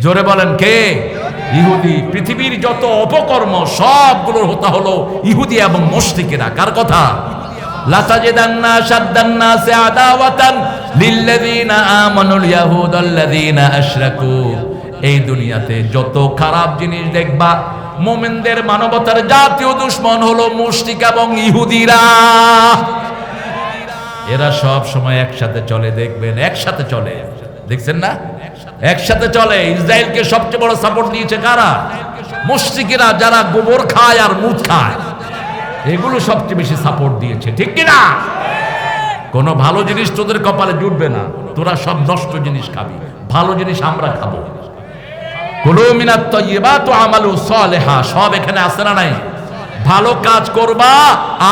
জোরে বলেন কে? ইহুদি। পৃথিবীর যত অপকর্ম, সবগুলোর হতা হলো ইহুদি এবং মুশরিকেরা। কার কথা? এই দুনিয়াতে যত খারাপ জিনিস দেখবা, মোমেনদের মানবতার জাতীয় দুশ্মন হলো মুশরিক এবং ইহুদিরা। এরা সব সময় একসাথে চলে, দেখবেন, একসাথে চলে। দেখছেন না? একসাথে চলে। ইসরায়েলকে সবচেয়ে বড় সাপোর্ট দিয়েছে কারা? মুশরিকেরা যারা গোবর খায় আর মুদ খায়। এগুলো সবচেয়ে বেশি সাপোর্ট দিয়েছে। ঠিক কি না কোনো ভালো জিনিস তোদের কপালে জুটবে না। তোরা সব নষ্ট জিনিস খাবি। ভালো জিনিস আমরা খাব। আমালু সালিহা। সব এখানে আছে না নাই? ভালো কাজ করবা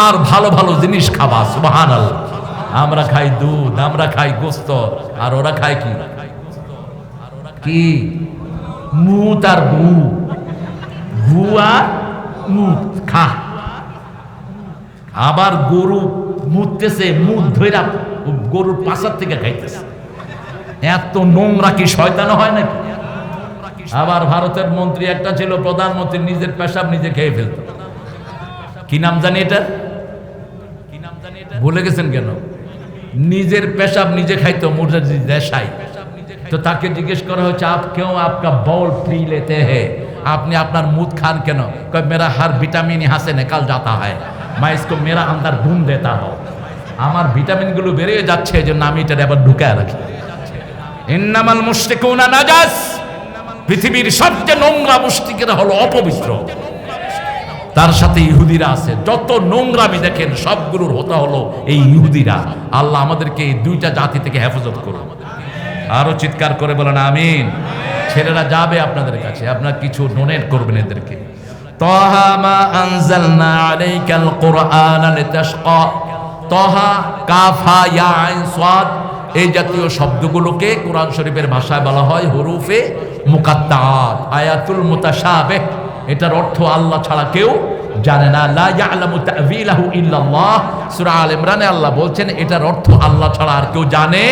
আর ভালো ভালো জিনিস খাবা। সুবহানাল্লাহ। আমরা খাই দুধ, আমরা খাই গোস্ত, আর ওরা খায় কি? কি? মুত আর গু গু আর মুত, খা। আবার গরু মুততেছে, মুত ধইরা গরুর পাশার থেকে খাইতেছে। এত নোংরা কি শয়তানো হয় নাকি? আবার ভারতের মন্ত্রী একটা ছিল, প্রধানমন্ত্রী নিজের পেশাব নিজে খেয়ে ফেলত। কি নাম জানি এটা ভুলে গেছেন কেন? নিজের পেশাব নিজে খাইতো মুজাজি দেশাই। তো তাকে জিজ্ঞেস করা হচ্ছে আপ কেউ আপকা বল ফ্রি লেতে হে? আপনি আপনার মুদ খান কেন? কয়, মেরা হার ভিটামিন হাসে নেকাল যাতা হয়। মা ইসকো মেরা আন্দার ঘুম দেতা হো আমার ভিটামিনগুলো বেরিয়ে যাচ্ছে যে জন্য আমি এটা আবার ঢুকায় রাখি। ইন্নামাল মুশতিকুনা নাজাস। পৃথিবীর সবচেয়ে নোংরা মুশতিকেরা হলো অপবিত্র। তার সাথে ইহুদিরা আছে। যত নোংরামি দেখেন, সবগুলোর হতা হলো এই ইহুদিরা। আল্লাহ আমাদেরকে এই দুইটা জাতি থেকে হেফাজত করুন। আরও চিৎকার করে বলেন, আমিন। ছেলেরা যাবে আপনাদের কাছে, আপনার কিছু ডোনেট করবেন এদেরকে। তহা মা আনজালনা আলাইকাল কুরআন লিতাশকা। তহা কাফা ইয়া আইন সাদ। এই জাতীয় শব্দগুলোকে কোরআন শরীফের ভাষায় বলা হয় হরুফে মুকাত্তাত, আয়াতুল মুতাশাবিহ। এটার অর্থ আল্লাহ ছাড়া কেউ জানে না। আল ইমরানে আল্লাহ বলছেন, এটার অর্থ আল্লাহ ছাড়া আর কেউ জানে।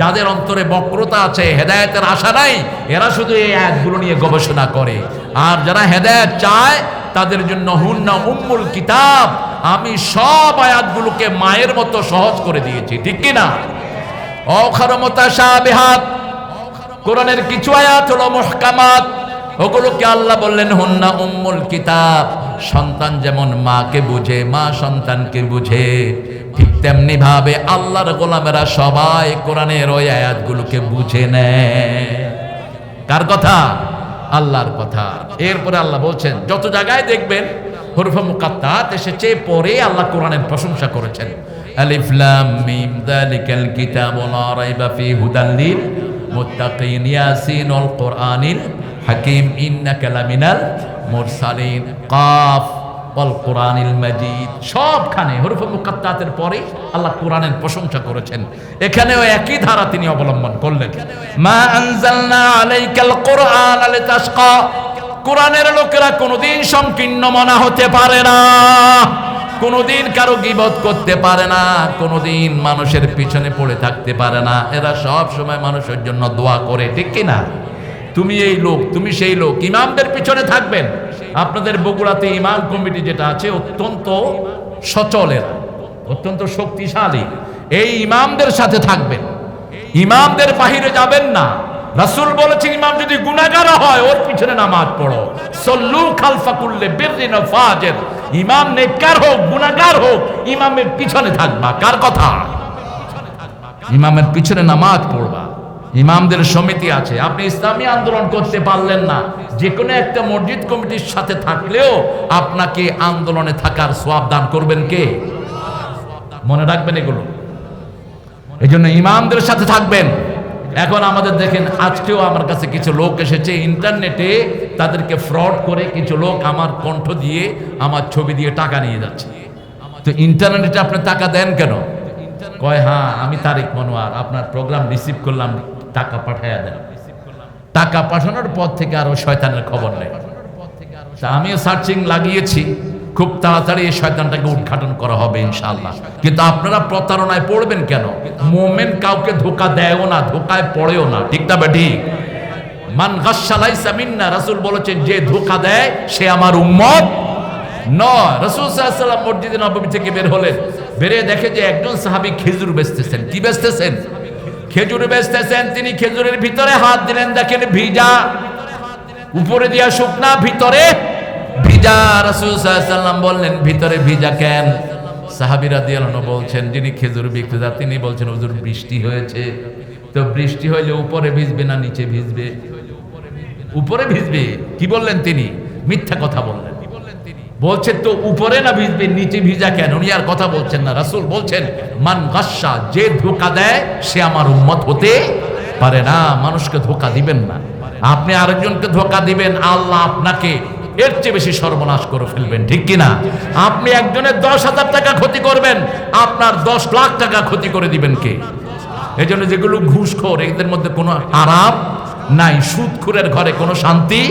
যাদের অন্তরে বক্রতা আছে, হেদায়েতের আশা নাই, এরা শুধু এই আয়াতগুলো নিয়ে গবেষণা করে। আর যারা হেদায়েত চায়, তাদের জন্য হুন্না উম্মুল কিতাব। আমি সব আয়াতগুলোকে মায়ের মতো সহজ করে দিয়েছি, ঠিক কি না? অখরমতা শাবিহাত কোরআনের কিছু আয়াত হলো মুহকামাত। ওগুলোকে আল্লাহ বললেন, হুন্না উম্মুল কিতাব। সন্তান যেমন মাকে বুঝে, মা সন্তানকে বুঝে, ঠিক তেমনি ভাবে আল্লাহর গোলামেরা সবাই কোরআনের ওই আয়াতগুলোকে বুঝে নেয়। কার কথা? আল্লাহর কথা। এরপরে আল্লাহ বলছেন, যত জায়গায় দেখবেন হরফা মুকাত্তাত এসেছে, পরে আল্লাহ কোরআনের প্রশংসা করেছেন। আলিফ লাম মিম, যালিকাল কিতাবু, লা রাইবা ফি, হুদাল লিল মুত্তাকিন ইয়াসিন ওয়াল কোরআনিল হাকিম, ইন্নাকা লামিনাল মুরসালিন। কাফ ওয়াল কোরআনিল মাজিদ। সবখানে হরফ মুকাত্তাতের পরে আল্লাহ কোরআনের প্রশংসা করেছেন। এখানেও একই ধারা তিনি অবলম্বন করলেন। মা আনজালনা আলাইকাল কোরআন লিতাশকা। কোরআনের লোকেরা কোনোদিন সংকীর্ণ মনা হতে পারে না। কোনোদিন কারও গিবত করতে পারে না, কোনোদিন মানুষের পিছনে পড়ে থাকতে পারে না। এরা সব সময় মানুষের জন্য দোয়া করে, ঠিক কি না? তুমি এই লোক, তুমি সেই লোক, ইমামদের পিছনে থাকবেন। আপনাদের বগুড়াতে ইমাম কমিটি যেটা আছে, অত্যন্ত সচলের অত্যন্ত শক্তিশালী। এই ইমামদের সাথে থাকবেন। ইমামদের বাহিরে যাবেন না। রাসূল বলেছেন ইমাম যদি গুনাহগার হয়, ওর পিছনে নামাজ পড়ো। সল্লু খালফা কুল্লে বিররিন ওয়া ফাজির। ইমাম নেককার হোক, গুনাহগার হোক, ইমামের পিছনে থাকবা। কার কথা? ইমামের পিছনে নামাজ পড়বা। ইমামদের সমিতি আছে। আপনি ইসলামী আন্দোলন করতে পারলেন না। যে কোনো একটা মসজিদ কমিটির সাথে থাকলেও আপনাকে আন্দোলনে থাকার সোয়াব দান করবেন কে? মনে রাখবেন এগুলো। এই জন্য ইমামদের সাথে থাকবেন। এখন আমাদের দেখেন, আজকেও আমার কাছে কিছু লোক এসেছে ইন্টারনেটে, তাদেরকে ফ্রড করে কিছু লোক আমার কণ্ঠ দিয়ে আমার ছবি দিয়ে টাকা নিয়ে যাচ্ছে। তো ইন্টারনেটে আপনি টাকা দেন কেন? কয় হ্যাঁ আমি তারিক মনোয়ার, আপনার প্রোগ্রাম রিসিভ করলাম, টাকা পাঠাইয়া দেন। টাকা পাঠানোর পর থেকে আর ওই শয়তানের খবর নেই। আমিও সার্চিং লাগিয়েছি। খুব তাড়াতাড়ি এই শয়তানটাকে উদ্ঘাটন করা হবে ইনশাআল্লাহ। কিন্তু আপনারা প্রতারণায় পড়বেন কেন? মোমেন কাউকে ধোকা দেয়ও না, ধোকায় পড়েও না। ঠিক না ঠিক মান গাসালাই সামিন্না রাসূল বলেছেন, যে ধোকা দেয়, সে আমার উম্মত নয়। রাসূল সাল্লাল্লাহু আলাইহি মসজিদে নববী থেকে বের হলেন। বেরে দেখে যে একজন সাহাবী খেজুর বেচতেছেন। কি বেচতেছেন? খেজুর বেচতেছেন, তিনি খেজুরের ভিতরে হাত দিলেন, দেখেন ভিজা। উপরে দিয়া শুকনা, ভিতরে ভিজা রাসুল ওয়াসাল্লাম বললেন, ভিতরে ভিজা কেন? সাহাবীরা দিয়ালনো বলছেন, যিনি খেজুর বিক্রেতা, তিনি বলছেন, হুজুর, বৃষ্টি হয়েছে। তো বৃষ্টি হইলে উপরে ভিজবে না নিচে ভিজবে? উপরে ভিজবে? কি বললেন তিনি? মিথ্যা কথা বললেন। বলছেন তো উপরে না ভিজবে? নিচে ভিজা কেন? উনি আর কথা বলছেন না। রাসূল বলছেন, মান গাসা, যে ধোকা দেয়, সে আমার উম্মত হতে পারে না। মানুষকে ধোকা দিবেন না। আপনি আরেকজনকে ধোকা দিবেন, আল্লাহ আপনাকে এর চেয়ে বেশি সর্বনাশ করে ফেলবেন, ঠিক কিনা? আপনি একজনের দশ হাজার টাকা ক্ষতি করবেন, আপনার দশ লাখ টাকা ক্ষতি করে দিবেন কে? এই জন্য যেগুলো ঘুষখোর, এদের মধ্যে কোনো আরাম নাই, সুদখুরের ঘরে কোনো শান্তি,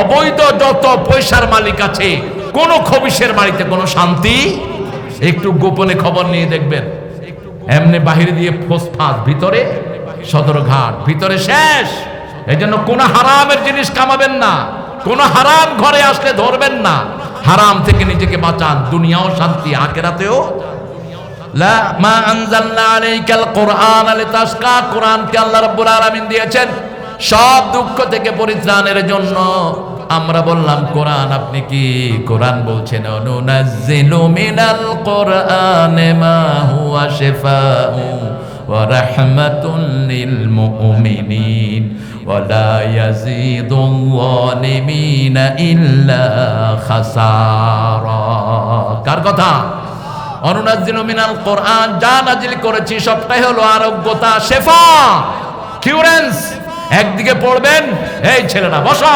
অবৈধ যত পয়সার মালিক আছে, কোন খবিসের বাড়িতে কোনো শান্তি, একটু গোপনে খবর নিয়ে দেখবেন। এমনি বাহিরে দিয়ে ফোসফাস, ভিতরে সদরঘাট, ভিতরে শেষ। এই জন্য কোন হারামের জিনিস কামাবেন না। কোন হারাম ঘরে আসলে ধরবেন না। হারাম থেকে নিজেকে বাঁচান, দুনিয়াও শান্তি আলামিন দিয়েছেন। সব দুঃখ থেকে পরিত্রাণের জন্য আমরা বললাম, কোরআন আপনি কি? কোরআন বলছেন, অনুনাজ্জিলু মিনাল কোরআনে লিল মুমিনিন ওয়ালা ইয়াজিদুল যালিমিনা ইল্লা খাসারা কার কথা? অনুনাজিল মিনাল কোরআন, যা নাজিল করেছি সবটাই হলো আরোগ্যতা, শেফা, কিউরেন্স, একদিকে পড়বেন, এই ছেলেটা বসো।